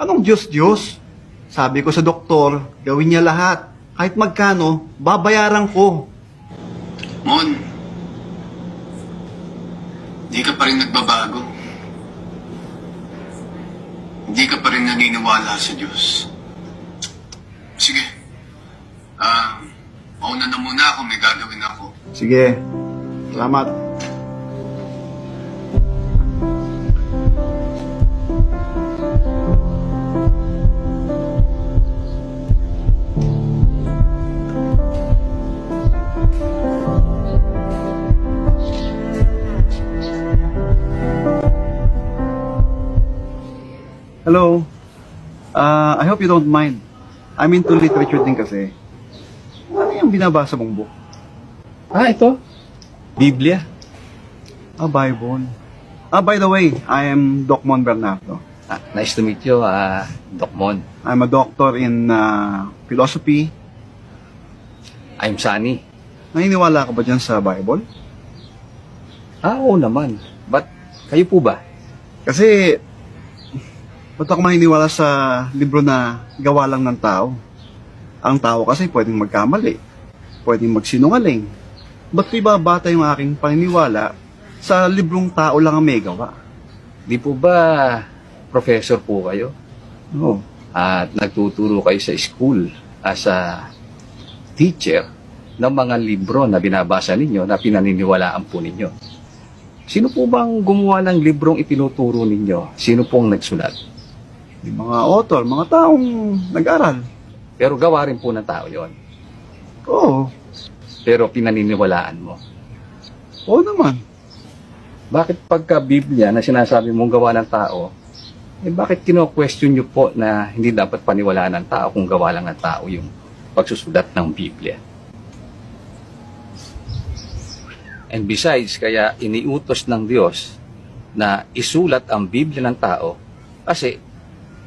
Anong Diyos-Diyos? Sabi ko sa doktor, gawin niya lahat. Kahit magkano, babayaran ko. Mon, hindi ka pa rin nagbabago. Hindi ka pa rin naniniwala sa Diyos. Sige. Ah, mauna na muna ako, may gagawin ako. Sige, salamat. Hello. Uh, I hope you don't mind. I'm into literature din kasi. Ano yung binabasa mong book? Ah, ito. Biblia. Ah, Bible. Ah, by the way, I am Doc Mon Bernardo. Ah, nice to meet you, ah, Doc Mon. I'm a doctor in uh, philosophy. I'm Sunny. Naniniwala ka ba dyan sa Bible? Ah, oo naman. But, kayo po ba? Kasi, ba't ako maniniwala sa libro na gawa lang ng tao? Ang tao kasi pwedeng magkamali, pwedeng magsinungaling. Ba't ko ibabata yung aking paniniwala sa librong tao lang ang may gawa? Di po ba professor po kayo? Oo. At nagtuturo kayo sa school as a teacher ng mga libro na binabasa ninyo na pinaniniwalaan po ninyo. Sino po bang gumawa ng librong itinuturo ninyo? Sino pong nagsulat? Yung mga author, mga taong nag-aral. Pero gawa rin po ng tao yon. Oo. Pero pinaniniwalaan mo. Oo naman. Bakit pagka Biblia na sinasabi mong gawa ng tao, eh bakit kino-question nyo po na hindi dapat paniwalaan ng tao kung gawa lang ng tao yung pagsusulat ng Biblia? And besides, kaya iniutos ng Diyos na isulat ang Biblia ng tao kasi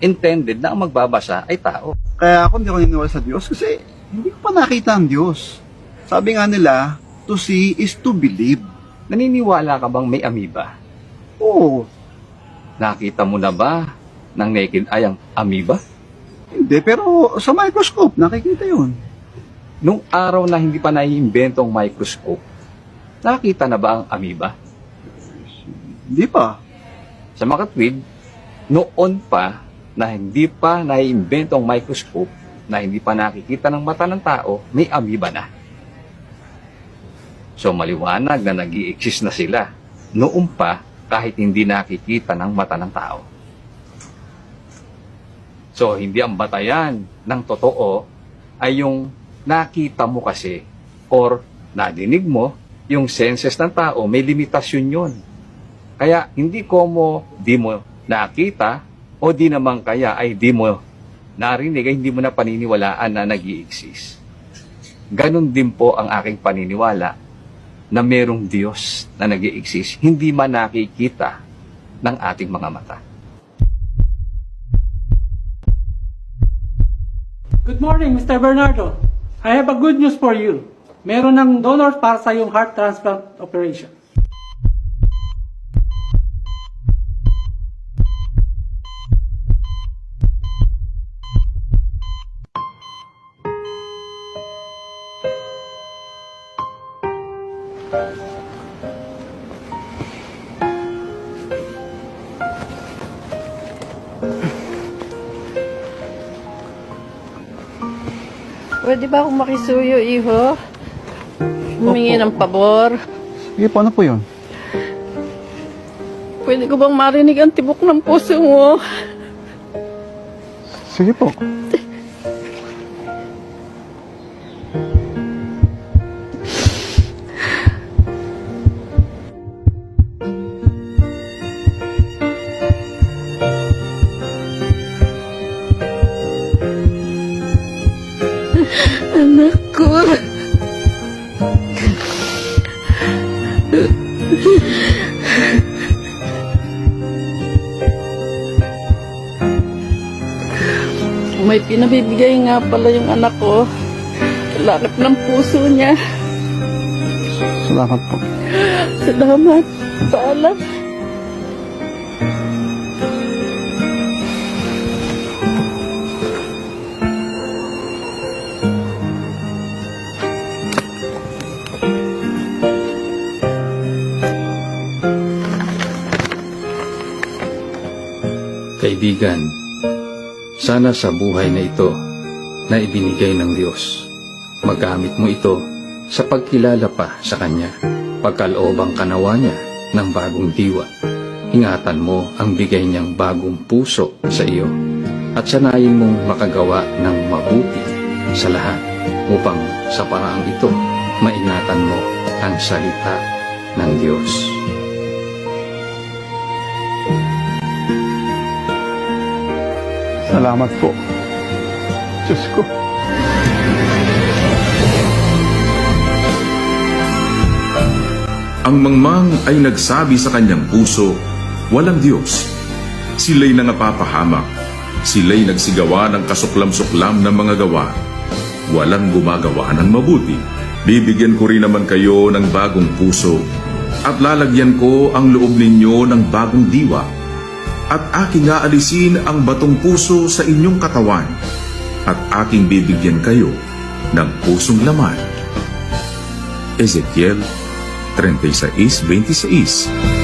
intended na ang magbabasa ay tao. Kaya ako hindi ako naniniwala sa Diyos kasi hindi ko pa nakita ang Diyos. Sabi nga nila, to see is to believe. Naniniwala ka bang may amoeba? Oo, Nakita mo na ba ng naked eye ang amoeba? hindi. Pero sa microscope, nakikita yun. Nung araw na hindi pa naiimbento ang microscope, nakita na ba ang amoeba? Hindi pa. Sa makatwid, noon pa na hindi pa naiimbento ang microscope, na hindi pa nakikita ng mata ng tao, may amoeba na. So maliwanag na nag exist na sila noon pa kahit hindi nakikita ng mata ng tao. So hindi ang batayan ng totoo ay yung nakita mo kasi or nadinig mo, yung senses ng tao, may limitasyon yun. Kaya hindi ko mo di mo nakita o di naman kaya ay di mo narinig ay hindi mo na paniniwalaan na nag exist Ganon din po ang aking paniniwala na merong Diyos na nag exist hindi man nakikita ng ating mga mata. Good morning, Mr. Bernardo. I have a good news for you. Meron ng donor para sa iyong heart transplant operation. Pwede ba akong makisuyo, iho? Humingi ng pabor. Sige, paano po yun? Pwede ko bang marinig ang tibok ng puso mo? Sige po. Anak ko. May pinabibigay nga pala yung anak ko. Lakap ng puso niya. Salamat po. Salamat. Paalam. Kaibigan, sana sa buhay na ito na ibinigay ng Diyos, magamit mo ito sa pagkilala pa sa Kanya. Pagkaloobang kanawa niya ng bagong diwa, ingatan mo ang bigay niyang bagong puso sa iyo at sanayin mong makagawa ng mabuti sa lahat upang sa paraang ito maingatan mo ang salita ng Diyos. Salamat po. Diyos ko. Ang mangmang ay nagsabi sa kanyang puso, walang Diyos. Sila'y nangapapahamak. Sila'y nagsigawa ng kasuklam-suklam ng mga gawa. Walang gumagawa ng mabuti. Bibigyan ko rin naman kayo ng bagong puso at lalagyan ko ang loob ninyo ng bagong diwa at aking aalisin ang batong puso sa inyong katawan at aking bibigyan kayo ng pusong laman. Ezekiel 36.26